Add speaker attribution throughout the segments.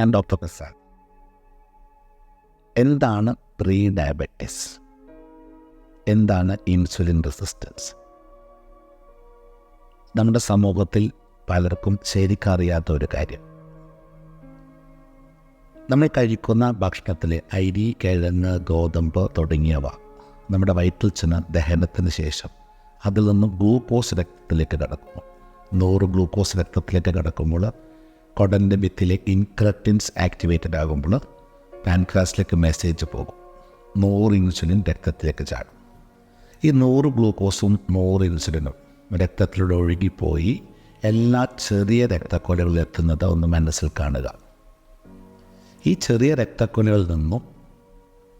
Speaker 1: ഞാൻ ഡോക്ടർ പ്രസാദ് എന്താണ് pre diabetes എന്താണ് ഇൻസുലിൻ റെസിസ്റ്റൻസ് നമ്മുടെ സമൂഹത്തിൽ പലർക്കും ശരിക്കറിയാത്ത ഒരു കാര്യം. നമ്മൾ കഴിക്കുന്ന ഭക്ഷണത്തിൽ അരി കിഴങ്ങ് ഗോതമ്പ് തുടങ്ങിയവ നമ്മുടെ വയറ്റിൽ ചെന്ന ദഹനത്തിന് ശേഷം അതിൽ നിന്നും ഗ്ലൂക്കോസ് രക്തത്തിലേക്ക് കടക്കുന്നു നൂറ് ഗ്ലൂക്കോസ് രക്തത്തിലേക്ക് കടക്കുമ്പോൾ കൊടന്റെ ഭിത്തിലെ ഇൻക്രട്ടിൻസ് ആക്ടിവേറ്റഡ് ആകുമ്പോൾ പാൻക്രാസിലേക്ക് മെസ്സേജ് പോകും. നൂറ് ഇൻസുലിൻ രക്തത്തിലേക്ക് ചാടും. ഈ നൂറ് ഗ്ലൂക്കോസും നൂറ് ഇൻസുലിനും രക്തത്തിലൂടെ ഒഴുകിപ്പോയി എല്ലാ ചെറിയ രക്തക്കൊലകളിൽ എത്തുന്നത് ഒന്ന് മനസ്സിൽ കാണുക. ഈ ചെറിയ രക്തക്കൊലകളിൽ നിന്നും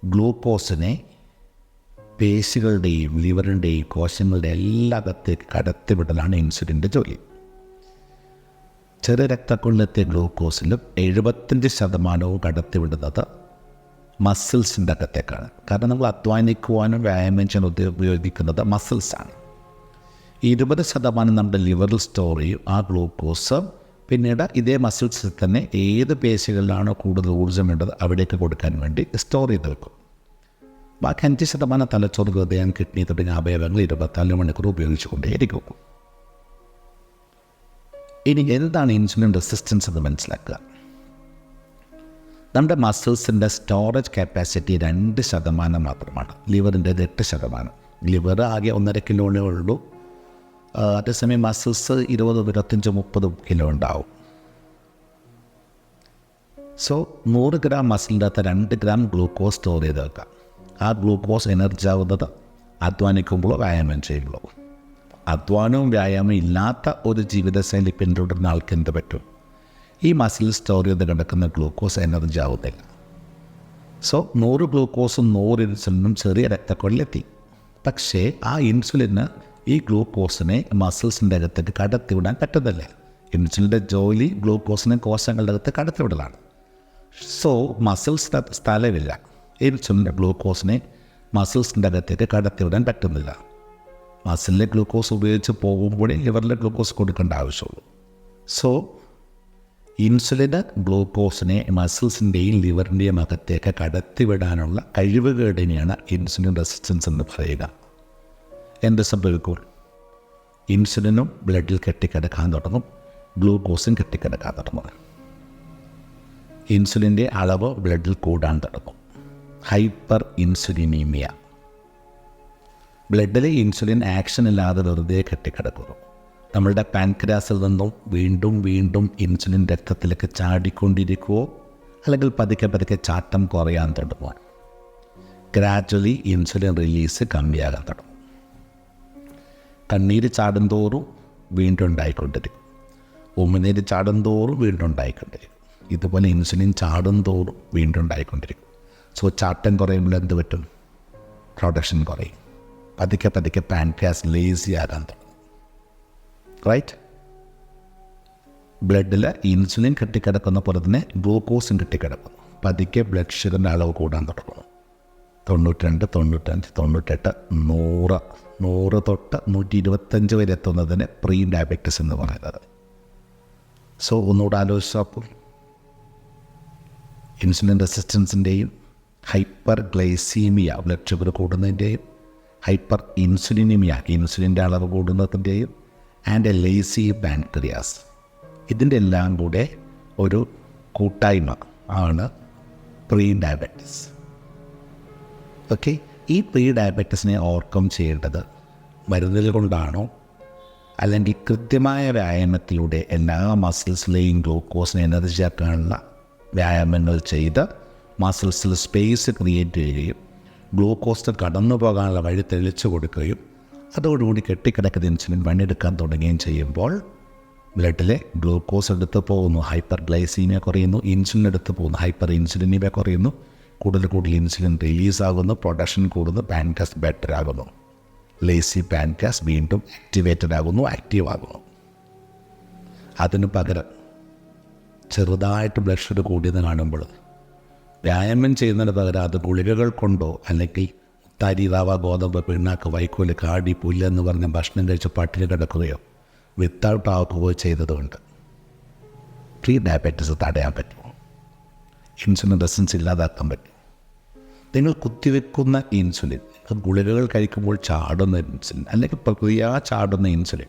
Speaker 1: ഗ്ലൂക്കോസിനെ പേശികളുടെയും ലിവറിന്റെയും കോശങ്ങളുടെയും എല്ലാകത്തേക്ക് കടത്തിവിടലാണ് ഇൻസുലിന്റെ ജോലി. ചെറിയ രക്തക്കുള്ളിലെത്തിയ ഗ്ലൂക്കോസിലും എഴുപത്തഞ്ച് ശതമാനവും കടത്തിവിടുന്നത് മസിൽസിന്റെ അകത്തേക്കാണ്. കാരണം നമ്മൾ അധ്വാനിക്കുവാനും വ്യായാമം ചെയ്യാൻ ഉപ- ഉപയോഗിക്കുന്നത് മസിൽസാണ്. ഇരുപത് ശതമാനം നമ്മുടെ ലിവറിൽ സ്റ്റോർ ചെയ്യും ആ ഗ്ലൂക്കോസ് പിന്നീട് ഇതേ മസിൽസിൽ തന്നെ ഏത് പേശികളിലാണോ കൂടുതൽ ഊർജം വേണ്ടത് അവിടേക്ക് കൊടുക്കാൻ വേണ്ടി സ്റ്റോർ ചെയ്ത് വെക്കും. ബാക്കി അഞ്ച് ശതമാനം തലച്ചോറ് ഹൃദയം കിഡ്നി തുടങ്ങിയ അവയവങ്ങൾ ഇരുപത്തിനാല് മണിക്കൂർ ഉപയോഗിച്ചുകൊണ്ടേയിരിക്കും. ഇനി എന്താണ് ഇൻസുലിൻ റെസിസ്റ്റൻസ് എന്ന് മനസ്സിലാക്കുക? നമ്മുടെ മസിൽസിന്റെ സ്റ്റോറേജ് കപ്പാസിറ്റി രണ്ട് ശതമാനം മാത്രമാണ്. ലിവറിന്റെ എട്ട് ശതമാനം. ലിവർ ആകെ ഒന്നര കിലോനേ ഉള്ളൂ. അതേസമയം മസിൽസ് ഇരുപത് ഇരുപത്തഞ്ച് മുപ്പത് കിലോ ഉണ്ടാവും. സോ നൂറ് ഗ്രാം മസിലിന്റെ അകത്ത് രണ്ട് ഗ്രാം ഗ്ലൂക്കോസ് സ്റ്റോർ ചെയ്ത് വെക്കാം ആ ഗ്ലൂക്കോസ് എനർജി ആവുന്നത് അധ്വാനിക്കുമ്പോഴോ വ്യായാമം ചെയ്യുമ്പോഴോ. അധ്വാനവും വ്യായാമം ഇല്ലാത്ത ഒരു ജീവിതശൈലി പിന്തുടരുന്ന ആൾക്ക് എന്ത് പറ്റും? ഈ മസിൽ സ്റ്റോർ ചെയ്ത് കിടക്കുന്ന ഗ്ലൂക്കോസ് എനർജി ആവുന്നില്ല. സോ നൂറ് ഗ്ലൂക്കോസും നൂറ് ഇൻസുലിനും ചെറിയ രക്തക്കൊള്ളിലെത്തി. പക്ഷേ ആ ഇൻസുലിന് ഈ ഗ്ലൂക്കോസിനെ മസിൽസിന്റെ അകത്തേക്ക് കടത്തിവിടാൻ പറ്റുന്നില്ല. ഇൻസുലിന്റെ ജോലി ഗ്ലൂക്കോസിനെ കോശങ്ങളുടെ അകത്ത് കടത്തിവിടലാണ്. സോ മസിൽസ് സ്ഥലമില്ല. ഇൻസുലിന്റെ ഗ്ലൂക്കോസിനെ മസിൽസിന്റെ അകത്തേക്ക് കടത്തിവിടാൻ പറ്റുന്നില്ല. മസിലിലെ ഗ്ലൂക്കോസ് ഉപയോഗിച്ച് പോകുമ്പോഴേ ലിവറിലെ ഗ്ലൂക്കോസ് കൊടുക്കേണ്ട ആവശ്യമുള്ളൂ. സോ ഇൻസുലിന് ഗ്ലൂക്കോസിനെ മസിൽസിന്റെയും ലിവറിന്റെയും അകത്തേക്ക് കടത്തിവിടാനുള്ള കഴിവുകേടിനെയാണ് ഇൻസുലിൻ റെസിസ്റ്റൻസ് എന്ന് പറയുക. എന്ത് സംഭവിക്കും? ഇൻസുലിനും ബ്ലഡിൽ കെട്ടിക്കിടക്കാൻ തുടങ്ങും. ഗ്ലൂക്കോസും കെട്ടിക്കിടക്കാൻ തുടങ്ങും. ഇൻസുലിന്റെ അളവ് ബ്ലഡിൽ കൂടാൻ തുടങ്ങും. Hyper insulinaemia. ബ്ലഡിൽ ഇൻസുലിൻ ആക്ഷൻ ഇല്ലാതെ വെറുതെ കെട്ടിക്കിടക്കുന്നു. നമ്മളുടെ പാൻക്രാസിൽ നിന്നും വീണ്ടും വീണ്ടും ഇൻസുലിൻ രക്തത്തിലേക്ക് ചാടിക്കൊണ്ടിരിക്കുവോ? അല്ലെങ്കിൽ പതുക്കെ പതുക്കെ ചാട്ടം കുറയാൻ തുടങ്ങുവാൻ? ഗ്രാജ്വലി ഇൻസുലിൻ റിലീസ് കമ്മിയാകാൻ തുടങ്ങും. കണ്ണീര് ചാടും തോറും വീണ്ടും ഉണ്ടായിക്കൊണ്ടിരിക്കും. ഉമിനീര് ചാടും തോറും വീണ്ടും ഉണ്ടായിക്കൊണ്ടിരിക്കും. ഇതുപോലെ ഇൻസുലിൻ ചാടും തോറും വീണ്ടും ഉണ്ടായിക്കൊണ്ടിരിക്കും. സോ ചാട്ടം കുറയുമ്പോൾ എന്ത് പറ്റും? പ്രൊഡക്ഷൻ കുറയും. പതുക്കെ പതുക്കെ പാൻക്രിയാസ് ലേസി ആകാൻ തുടങ്ങും. റൈറ്റ് ബ്ലഡിൽ ഇൻസുലിൻ കെട്ടിക്കിടക്കുന്ന പോലെ തന്നെ ഗ്ലൂക്കോസും കെട്ടിക്കിടക്കുന്നു. പതുക്കെ ബ്ലഡ് ഷുഗറിന്റെ അളവ് കൂടാൻ തുടങ്ങും. തൊണ്ണൂറ്റിരണ്ട് തൊണ്ണൂറ്റഞ്ച് തൊണ്ണൂറ്റെട്ട് നൂറ് നൂറ് തൊട്ട് നൂറ്റി ഇരുപത്തഞ്ച് വരെ എത്തുന്നതിന് പ്രീ ഡയബറ്റിസ് എന്ന് പറയുന്നത്. സോ ഒന്നുകൂടെ ആലോചിച്ചപ്പോൾ ഇൻസുലിൻ റെസിസ്റ്റൻസിന്റെയും ഹൈപ്പർ ഗ്ലൈസീമിയ ബ്ലഡ് ഷുഗർ കൂടുന്നതിന്റെയും ഹൈപ്പർ ഇൻസുലിനിമിയ ഇൻസുലിന്റെ അളവ് കൂടുന്നതിന്റെയും ആൻഡ് എ ലേസി പാൻക്രിയാസ് ഇതിന്റെ എല്ലാം കൂടെ ഒരു കൂട്ടായ്മ ആണ് പ്രീ ഡയബറ്റിസ് ഓക്കെ ഈ പ്രീ ഡയബറ്റിസിനെ ഓവർകം ചെയ്യേണ്ടത് മരുന്നിൽ കൊണ്ടാണോ? അല്ലെങ്കിൽ കൃത്യമായ വ്യായാമത്തിലൂടെ എല്ലാ മസിൽസിലെയും ഗ്ലൂക്കോസിനെ എനർജി ആക്കാനുള്ള വ്യായാമങ്ങൾ ചെയ്ത് മസിൽസിൽ സ്പേസ് ക്രിയേറ്റ് ചെയ്യുകയും ഗ്ലൂക്കോസ് കടന്നു പോകാനുള്ള വഴി തെളിച്ചു കൊടുക്കുകയും അതോടുകൂടി കെട്ടിക്കിടക്കുന്ന ഇൻസുലിൻ പണിയെടുക്കാൻ തുടങ്ങുകയും ചെയ്യുമ്പോൾ ബ്ലഡിലെ ഗ്ലൂക്കോസ് എടുത്ത് പോകുന്നു ഹൈപ്പർ ഗ്ലൈസീമിയ കുറയുന്നു ഇൻസുലിൻ എടുത്ത് പോകുന്നു ഹൈപ്പർ ഇൻസുലിനിമ കുറയുന്നു കൂടുതൽ കൂടുതൽ ഇൻസുലിൻ റിലീസാകുന്നു പ്രൊഡക്ഷൻ കൂടുന്നു പാൻകാസ് ബെറ്റർ ആകുന്നു ലേസി പാൻകാസ് വീണ്ടും ആക്ടിവേറ്റഡ് ആകുന്നു ആക്റ്റീവ് ആകുന്നു അതിന് പകരം ചെറുതായിട്ട് ബ്ലഡ് ഷുഗർ കൂടിയത് കാണുമ്പോൾ വ്യായാമം ചെയ്യുന്നതിന് പകരം അത് ഗുളികകൾ കൊണ്ടോ അല്ലെങ്കിൽ തരി റവ ഗോതമ്പ് പിണ്ണാക്ക് വൈക്കോൽ കാടി പുല്ല് എന്ന് പറഞ്ഞ ഭക്ഷണം കഴിച്ച് പട്ടിണി കിടക്കുകയോ വിത്തൗട്ട് ആക്കുകയോ ചെയ്തതുകൊണ്ട് പ്രീ ഡയബറ്റിസ് തടയാൻ പറ്റുമോ ഇൻസുലിൻ റെസിൻസ് ഇല്ലാതാക്കാൻ പറ്റും. നിങ്ങൾ കുത്തിവെക്കുന്ന ഇൻസുലിൻ ഗുളികകൾ കഴിക്കുമ്പോൾ ചാടുന്ന ഇൻസുലിൻ അല്ലെങ്കിൽ പ്രക്രിയ ചാടുന്ന ഇൻസുലിൻ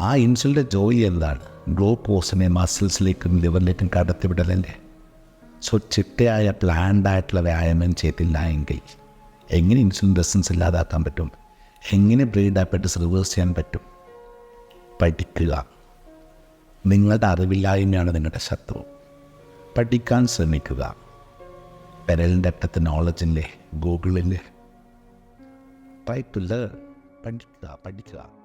Speaker 1: ആ ഇൻസുലിന്റെ ജോലി എന്താണ്? ഗ്ലൂക്കോസിനെ മസിൽസിലേക്കും ലിവറിലേക്കും കടത്തിവിടലല്ലേ സോ ചിട്ടയായ പ്ലാൻഡ് വ്യായാമം ചെയ്തില്ല എങ്കിൽ എങ്ങനെ ഇൻസുലിൻ റെസിസ്റ്റൻസ് ഇല്ലാതാക്കാൻ പറ്റും? എങ്ങനെ ബ്രീഡ് ഡയബറ്റിസ് റിവേഴ്സ് ചെയ്യാൻ പറ്റും? പഠിക്കുക. നിങ്ങളുടെ അറിവില്ലായ്മയാണ് നിങ്ങളുടെ ശത്രു. പഠിക്കാൻ ശ്രമിക്കുക. പെരലിന്റെ അറ്റത്ത് നോളജിന്റെ ഗൂഗിളിന്റെ ട്രൈ പഠിക്കുക പഠിക്കുക.